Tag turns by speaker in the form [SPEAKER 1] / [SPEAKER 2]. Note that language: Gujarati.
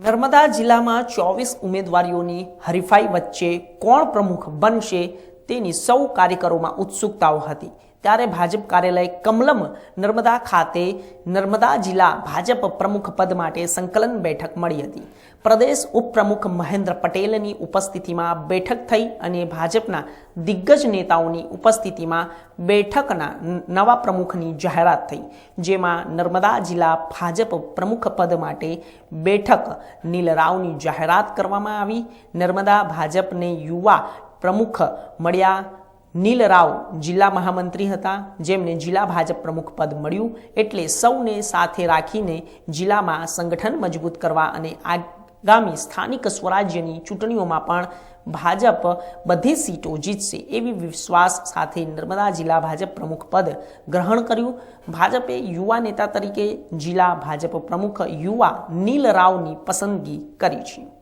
[SPEAKER 1] નર્મદા જિલ્લામાં ચોવીસ ઉમેદવારીઓની હરીફાઈ વચ્ચે કોણ પ્રમુખ બનશે તેની સૌ કાર્યકરોમાં ઉત્સુકતાઓ હતી. ત્યારે ભાજપ કાર્યાલય કમલમ નર્મદા ખાતે નર્મદા જિલ્લા ભાજપ પ્રમુખ પદ માટે સંકલન બેઠક મળી હતી. પ્રદેશ ઉપપ્રમુખ મહેન્દ્ર પટેલની ઉપસ્થિતિમાં બેઠક થઈ અને ભાજપના દિગ્ગજ નેતાઓની ઉપસ્થિતિમાં બેઠકના નવા પ્રમુખની જાહેરાત થઈ. જેમાં નર્મદા જિલ્લા ભાજપ પ્રમુખ પદ માટે બેઠક નીલ રાવની જાહેરાત કરવામાં આવી. નર્મદા ભાજપને યુવા પ્રમુખ મળ્યા. નીલ રાવ જિલ્લા મહામંત્રી હતા. જેમને જિલ્લા ભાજપ પ્રમુખ પદ મળ્યું એટલે સૌને સાથે રાખીને જિલ્લામાં સંગઠન મજબૂત કરવા અને આગામી સ્થાનિક સ્વરાજ્યની ચૂંટણીઓમાં પણ ભાજપ બધી સીટો જીતશે એવી વિશ્વાસ સાથે નર્મદા જિલ્લા ભાજપ પ્રમુખ પદ ગ્રહણ કર્યું. ભાજપે યુવા નેતા તરીકે જિલ્લા ભાજપ પ્રમુખ યુવા નીલ રાવની પસંદગી કરી છે.